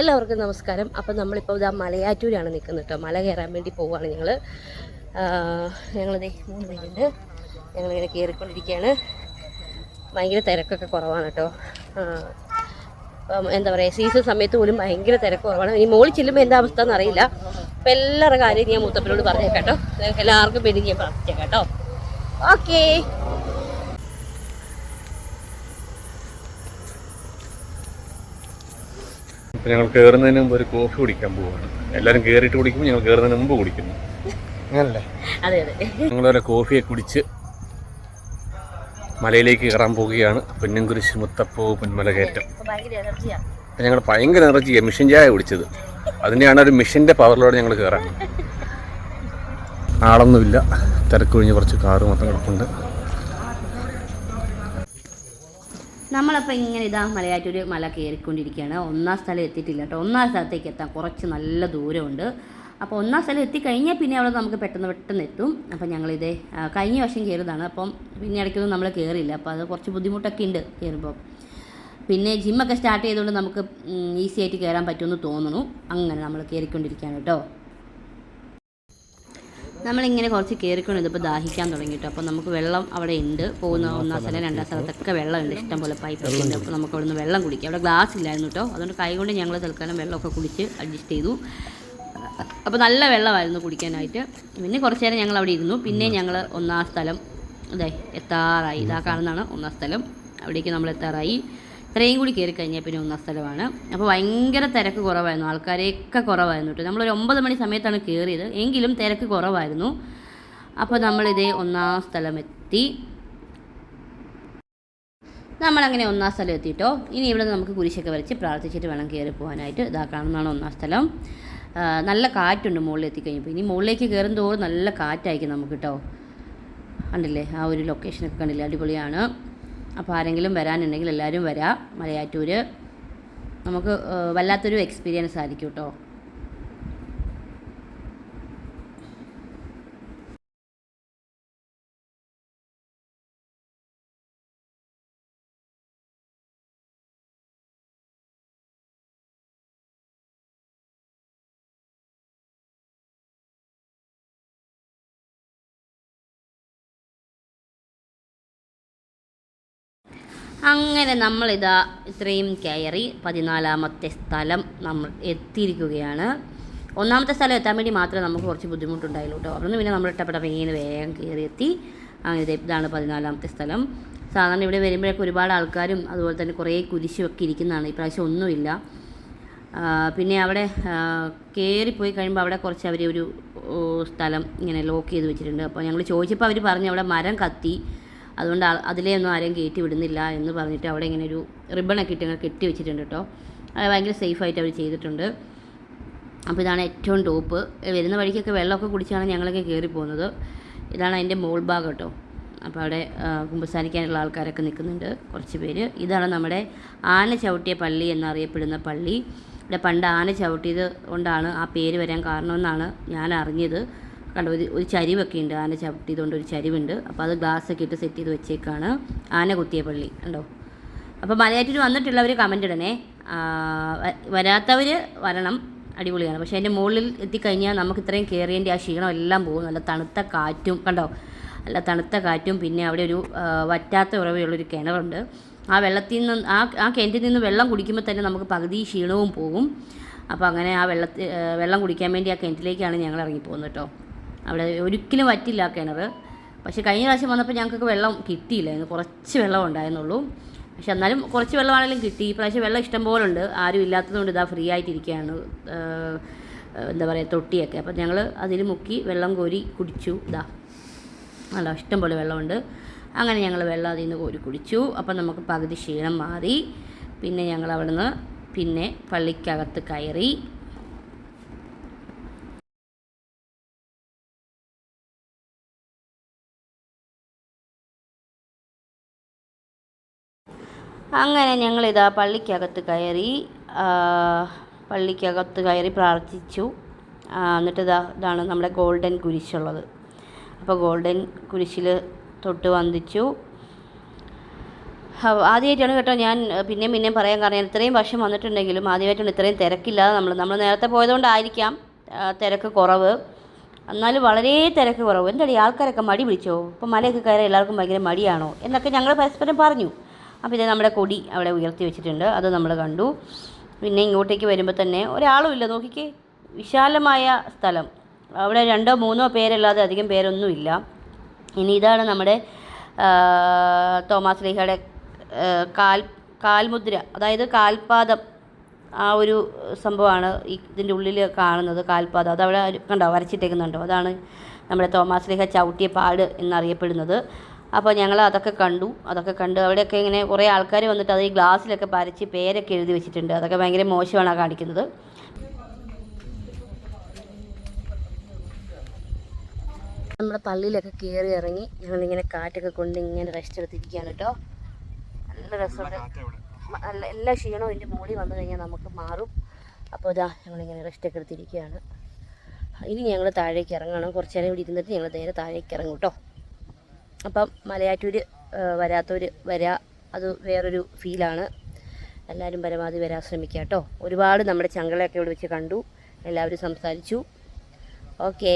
എല്ലാവർക്കും നമസ്കാരം. അപ്പം നമ്മളിപ്പോൾ ഇതാ മലയാറ്റൂരാണ് നിൽക്കുന്നത് കേട്ടോ. മല കയറാൻ വേണ്ടി പോവുകയാണ് ഞങ്ങൾ ഞങ്ങളിതേ മൂന്ന് പേരുണ്ട്. ഞങ്ങളിങ്ങനെ കയറിക്കൊണ്ടിരിക്കുകയാണ്. ഭയങ്കര തിരക്കൊക്കെ കുറവാണ് കേട്ടോ. അപ്പം എന്താ പറയുക സീസൺ സമയത്ത് പോലും ഭയങ്കര തിരക്ക് കുറവാണ്. ഇനി മോളിൽ ചെല്ലുമ്പോൾ എന്താ അവസ്ഥ എന്നറിയില്ല. അപ്പം എല്ലാവരുടെ കാര്യം ഞാൻ മൂത്തപ്പനോട് പറഞ്ഞേക്കാം കേട്ടോ. എല്ലാവർക്കും വേണ്ടി ഞാൻ പ്രാർത്ഥിച്ചേക്കാം കേട്ടോ. ഓക്കേ. ഇപ്പം ഞങ്ങൾ കയറുന്നതിന് മുമ്പ് ഒരു കോഫി കുടിക്കാൻ പോവുകയാണ് എല്ലാവരും കയറിയിട്ട് കുടിക്കുമ്പോൾ ഞങ്ങൾ കയറുന്നതിന് മുമ്പ് കുടിക്കുന്നു. അങ്ങനല്ലേ? അതെ അതെ. ഞങ്ങളൊരു കോഫിയെ കുടിച്ച് മലയിലേക്ക് കയറാൻ പോവുകയാണ്. പൊന്നംകുരിശ് മുത്തപ്പൂ പൊന്മല കയറ്റം. അപ്പം ഞങ്ങൾ ഭയങ്കര എനർജിയാണ് മിഷൻ ചായ കുടിച്ചത്. അതിനെയാണ് ഒരു മിഷന്റെ പവറിലൂടെ ഞങ്ങൾ കയറാൻ ആളൊന്നുമില്ല. തിരക്കൊഴിഞ്ഞ് കുറച്ച് കാറ് മാത്രം കിടപ്പുണ്ട്. നമ്മളപ്പോൾ ഇങ്ങനെ ഇതാ മലയാറ്റൂർ മല കയറിക്കൊണ്ടിരിക്കുകയാണ്. ഒന്നാം സ്ഥലം എത്തിയിട്ടില്ല കേട്ടോ. ഒന്നാം സ്ഥലത്തേക്ക് എത്താൻ കുറച്ച് നല്ല ദൂരമുണ്ട്. അപ്പോൾ ഒന്നാം സ്ഥലം എത്തിക്കഴിഞ്ഞാൽ പിന്നെ അവിടെ നമുക്ക് പെട്ടെന്ന് പെട്ടെന്ന് എത്തും. അപ്പോൾ ഞങ്ങളിതേ കഴിഞ്ഞ വർഷം കയറിയതാണ്. അപ്പം പിന്നെ ഇടയ്ക്കൊന്നും നമ്മൾ കയറില്ല അപ്പോൾ അത് കുറച്ച് ബുദ്ധിമുട്ടൊക്കെ ഉണ്ട് കയറുമ്പോൾ പിന്നെ ജിമ്മൊക്കെ സ്റ്റാർട്ട് ചെയ്തുകൊണ്ട് നമുക്ക് ഈസി ആയിട്ട് കയറാൻ പറ്റുമെന്ന് തോന്നുന്നു. അങ്ങനെ നമ്മൾ കയറിക്കൊണ്ടിരിക്കുകയാണ് കേട്ടോ. നമ്മളിങ്ങനെ കുറച്ച് കയറിക്കൊണ്ട് ഇതിപ്പോൾ ദാഹിക്കാൻ തുടങ്ങി കേട്ടോ അപ്പോൾ നമുക്ക് വെള്ളം അവിടെ ഉണ്ട്. പോകുന്ന ഒന്നാം സ്ഥലം രണ്ടാം സ്ഥലത്തൊക്കെ വെള്ളമുണ്ട്. ഇഷ്ടംപോലെ പൈപ്പൊക്കെ ഉണ്ട്. അപ്പോൾ നമുക്ക് അവിടെ നിന്ന് വെള്ളം കുടിക്കാം. അവിടെ ഗ്ലാസ് ഇല്ലായിരുന്നു കേട്ടോ അതുകൊണ്ട് കൈ കൊണ്ട് ഞങ്ങൾ തൽക്കാലം വെള്ളമൊക്കെ കുടിച്ച് അഡ്ജസ്റ്റ് ചെയ്തു. അപ്പോൾ നല്ല വെള്ളമായിരുന്നു കുടിക്കാനായിട്ട്. പിന്നെ കുറച്ച് നേരം ഞങ്ങൾ അവിടെ ഇരുന്നു. പിന്നെ ഞങ്ങൾ ഒന്നാം സ്ഥലം അതെ എത്താറായി. ഇതാ കാണുന്നതാണ് ഒന്നാം സ്ഥലം. അവിടേക്ക് നമ്മൾ എത്താറായി ഇത്രയും കൂടി കയറി കഴിഞ്ഞാൽ പിന്നെ ഒന്നാം സ്ഥലമാണ്. അപ്പോൾ ഭയങ്കര തിരക്ക് കുറവായിരുന്നു. ആൾക്കാരെയൊക്കെ കുറവായിരുന്നു കേട്ടോ. നമ്മളൊരു ഒമ്പത് മണി സമയത്താണ് കയറിയത്. എങ്കിലും തിരക്ക് കുറവായിരുന്നു. അപ്പോൾ നമ്മളിതേ ഒന്നാം സ്ഥലം എത്തി നമ്മളങ്ങനെ ഒന്നാം സ്ഥലം എത്തിയിട്ടോ ഇനി ഇവിടെ നമുക്ക് കുരിശൊക്കെ വരച്ച് പ്രാർത്ഥിച്ചിട്ട് വേണം കയറി പോകാനായിട്ട്. ഇതാ കാണുന്നതാണ് ഒന്നാം സ്ഥലം. നല്ല കാറ്റുണ്ട് മുകളിൽ എത്തിക്കഴിഞ്ഞപ്പോൾ ഇനി മുകളിലേക്ക് കയറും തോറും നല്ല കാറ്റായിരിക്കും നമുക്ക് കേട്ടോ. കണ്ടില്ലേ? ആ ഒരു ലൊക്കേഷനൊക്കെ കണ്ടില്ലേ? അടിപൊളിയാണ്. അപ്പോൾ ആരെങ്കിലും വരാനുണ്ടെങ്കിൽ എല്ലാവരും വരാം. മലയാറ്റൂർ നമുക്ക് വല്ലാത്തൊരു എക്സ്പീരിയൻസ് ആയിരിക്കും കേട്ടോ അങ്ങനെ നമ്മളിതാ ഇത്രയും കയറി പതിനാലാമത്തെ സ്ഥലം നമ്മൾ എത്തിയിരിക്കുകയാണ്. ഒന്നാമത്തെ സ്ഥലം എത്താൻ വേണ്ടി മാത്രമേ നമുക്ക് കുറച്ച് ബുദ്ധിമുട്ടുണ്ടായുള്ളൂ കേട്ടോ. നിന്ന് പിന്നെ നമ്മൾ ഇഷ്ടപ്പെട്ട വേഗം വേഗം കയറി എത്തി അങ്ങനെ ഇതാണ് പതിനാലാമത്തെ സ്ഥലം. സാധാരണ ഇവിടെ വരുമ്പോഴൊക്കെ ഒരുപാട് ആൾക്കാരും അതുപോലെ തന്നെ കുറേ കുരിശും ഒക്കെ ഇരിക്കുന്നതാണ്. ഇപ്രാവശ്യം ഒന്നുമില്ല. പിന്നെ അവിടെ കയറിപ്പോയി കഴിയുമ്പോൾ അവിടെ കുറച്ച് അവർ ഒരു സ്ഥലം ഇങ്ങനെ ലോക്ക് ചെയ്ത് വെച്ചിട്ടുണ്ട്. അപ്പോൾ ഞങ്ങൾ ചോദിച്ചപ്പോൾ അവർ പറഞ്ഞു അവിടെ മരം കത്തി. അതുകൊണ്ട് അതിലേ ഒന്നും ആരെയും കയറ്റി വിടുന്നില്ല എന്ന് പറഞ്ഞിട്ട് അവിടെ ഇങ്ങനെ ഒരു റിബണൊക്കെ ഇട്ട് കെട്ടി വെച്ചിട്ടുണ്ട് കേട്ടോ. അത് ഭയങ്കര സേഫായിട്ട് അവർ ചെയ്തിട്ടുണ്ട്. അപ്പോൾ ഇതാണ് ഏറ്റവും ടോപ്പ്. വരുന്ന വഴിക്കൊക്കെ വെള്ളമൊക്കെ കുടിച്ചാണ് ഞങ്ങളൊക്കെ കയറി പോകുന്നത്. ഇതാണ് അതിന്റെ മോൾ ഭാഗം കേട്ടോ. അപ്പോൾ അവിടെ കുമ്പസാരിക്കാനുള്ള ആൾക്കാരൊക്കെ നിൽക്കുന്നുണ്ട് കുറച്ച് പേര്. ഇതാണ് നമ്മുടെ ആന ചവിട്ടിയ പള്ളി എന്നറിയപ്പെടുന്ന പള്ളി. ഇവിടെ പണ്ട് ആന ചവിട്ടിയത് കൊണ്ടാണ് ആ പേര് വരാൻ കാരണമെന്നാണ് ഞാൻ അറിഞ്ഞത്. കണ്ടോ ഒരു ഒരു ചരിവൊക്കെ ഉണ്ട്. ആന ചവിട്ടിയതുകൊണ്ട് ഒരു ചരിവുണ്ട്. അപ്പോൾ അത് ഗ്ലാസ്സൊക്കെ ഇട്ട് സെറ്റ് ചെയ്ത് വെച്ചേക്കാണ് ആന കുത്തിയ പള്ളി. കണ്ടോ? അപ്പോൾ മലയാറ്റൂർ വന്നിട്ടുള്ളവർ കമന്റ് ഇടണേ. വരാത്തവർ വരണം. അടിപൊളിയാണ്. പക്ഷേ അതിന്റെ മുകളിൽ എത്തിക്കഴിഞ്ഞാൽ നമുക്ക് ഇത്രയും കയറിയതിന്റെ ആ ക്ഷീണം എല്ലാം പോകും. നല്ല തണുത്ത കാറ്റും കണ്ടോ? നല്ല തണുത്ത കാറ്റും പിന്നെ അവിടെ ഒരു വറ്റാത്ത ഉറവയുള്ളൊരു കിണറുണ്ട്. ആ വെള്ളത്തിൽ നിന്ന് ആ ആ കിണറ്റിൽ നിന്ന് വെള്ളം കുടിക്കുമ്പോൾ തന്നെ നമുക്ക് പകുതി ക്ഷീണവും പോകും. അപ്പോൾ അങ്ങനെ ആ വെള്ളത്തിൽ വെള്ളം കുടിക്കാൻ വേണ്ടി ആ കിണറ്റിലേക്കാണ് ഞങ്ങൾ ഇറങ്ങിപ്പോകുന്നത് കേട്ടോ. അവിടെ ഒരിക്കലും വറ്റില്ല കിണർ പക്ഷേ കഴിഞ്ഞ പ്രാവശ്യം വന്നപ്പോൾ ഞങ്ങൾക്ക് വെള്ളം കിട്ടിയില്ലായിരുന്നു. കുറച്ച് വെള്ളം ഉണ്ടായിരുന്നുള്ളൂ. പക്ഷെ എന്നാലും കുറച്ച് വെള്ളമാണെങ്കിലും കിട്ടി. ഈ പ്രാവശ്യം വെള്ളം ഇഷ്ടം പോലെ ഉണ്ട്. ആരും ഇല്ലാത്തതുകൊണ്ട് ഇതാ ഫ്രീ ആയിട്ടിരിക്കുകയാണ്. എന്താ പറയുക തൊട്ടിയൊക്കെ. അപ്പം ഞങ്ങൾ അതിൽ മുക്കി വെള്ളം കോരി കുടിച്ചു. ഇതാ നല്ല ഇഷ്ടം പോലെ വെള്ളമുണ്ട്. അങ്ങനെ ഞങ്ങൾ വെള്ളം അതിൽ നിന്ന് കോരി കുടിച്ചു. അപ്പം നമുക്ക് പകുതി ക്ഷീണം മാറി. പിന്നെ ഞങ്ങൾ അവിടുന്ന് പിന്നെ പള്ളിക്കകത്ത് കയറി അങ്ങനെ ഞങ്ങൾ ഇതാ പള്ളിക്കകത്ത് കയറി പള്ളിക്കകത്ത് കയറി പ്രാർത്ഥിച്ചു. എന്നിട്ട് ഇതാ ഇതാണ് നമ്മുടെ ഗോൾഡൻ കുരിശുള്ളത്. അപ്പോൾ ഗോൾഡൻ കുരിശിൽ തൊട്ട് വന്ദിച്ചു. ആദ്യമായിട്ടാണ് കേട്ടോ ഞാൻ പിന്നെയും പിന്നെയും പറയാൻ കാരണം ഇത്രയും വർഷം വന്നിട്ടുണ്ടെങ്കിലും ആദ്യമായിട്ടാണ് ഇത്രയും തിരക്കില്ലാതെ നമ്മൾ നമ്മൾ നേരത്തെ പോയതുകൊണ്ടായിരിക്കാം തിരക്ക് കുറവ്. എന്നാലും വളരെ തിരക്ക് കുറവ്. എന്താടി ആൾക്കാരൊക്കെ മടി പിടിച്ചോ? ഇപ്പോൾ മലയൊക്കെ കയറി എല്ലാവർക്കും ഭയങ്കര മടിയാണോ? എന്നൊക്കെ ഞങ്ങൾ പരസ്പരം പറഞ്ഞു. അപ്പോൾ ഇത് നമ്മുടെ കൊടി അവിടെ ഉയർത്തി വെച്ചിട്ടുണ്ട്. അത് നമ്മൾ കണ്ടു. പിന്നെ ഇങ്ങോട്ടേക്ക് വരുമ്പോൾ തന്നെ ഒരാളും ഇല്ല. നോക്കിക്കേ വിശാലമായ സ്ഥലം. അവിടെ രണ്ടോ മൂന്നോ പേരല്ലാതെ അധികം പേരൊന്നുമില്ല. ഇനി ഇതാണ് നമ്മുടെ തോമസ് ലീഹയുടെ കാൽ കാൽമുദ്ര അതായത് കാൽപാദം. ആ ഒരു സംഭവമാണ് ഇതിന്റെ ഉള്ളിൽ കാണുന്നത് കാൽപാദം. അതവിടെ കണ്ടോ? വരച്ചിട്ടേക്കുന്നുണ്ടോ. അതാണ് നമ്മുടെ തോമാസ് ലേഖ ചവിട്ടിയ പാട് എന്നറിയപ്പെടുന്നത്. അപ്പോൾ ഞങ്ങൾ അതൊക്കെ കണ്ടു അതൊക്കെ കണ്ട് അവിടെയൊക്കെ ഇങ്ങനെ കുറേ ആൾക്കാർ വന്നിട്ട് അത് ഈ ഗ്ലാസ്സിലൊക്കെ പരച്ച് പേരൊക്കെ എഴുതി വെച്ചിട്ടുണ്ട്. അതൊക്കെ ഭയങ്കര മോശമാണ് കാണിക്കുന്നത്. നമ്മുടെ പള്ളിയിലൊക്കെ കയറി ഇറങ്ങി ഞങ്ങളിങ്ങനെ കാറ്റൊക്കെ കൊണ്ട് ഇങ്ങനെ റെസ്റ്റ് എടുത്തിരിക്കുകയാണ് കേട്ടോ. നല്ല രസമുണ്ട്. എല്ലാ ക്ഷീണവും ഇതിന്റെ മുകളിൽ വന്നു കഴിഞ്ഞാൽ നമുക്ക് മാറും. അപ്പോൾ ഇതാ ഞങ്ങളിങ്ങനെ റെസ്റ്റ് ഒക്കെ എടുത്തിരിക്കുകയാണ്. ഇനി ഞങ്ങൾ താഴേക്ക് ഇറങ്ങണം. കുറച്ച് നേരം ഇവിടെ ഇരുന്നിട്ട് ഞങ്ങൾ നേരെ താഴേക്ക് ഇറങ്ങും കേട്ടോ. അപ്പം മലയാറ്റൂർ വരാത്തവർ വരാ അത് വേറൊരു ഫീലാണ്. എല്ലാവരും പരമാവധി വരാൻ ശ്രമിക്കുക കേട്ടോ ഒരുപാട് നമ്മുടെ ചങ്കളയൊക്കെ ഇവിടെ വെച്ച് കണ്ടു. എല്ലാവരും സംസാരിച്ചു. ഓക്കേ.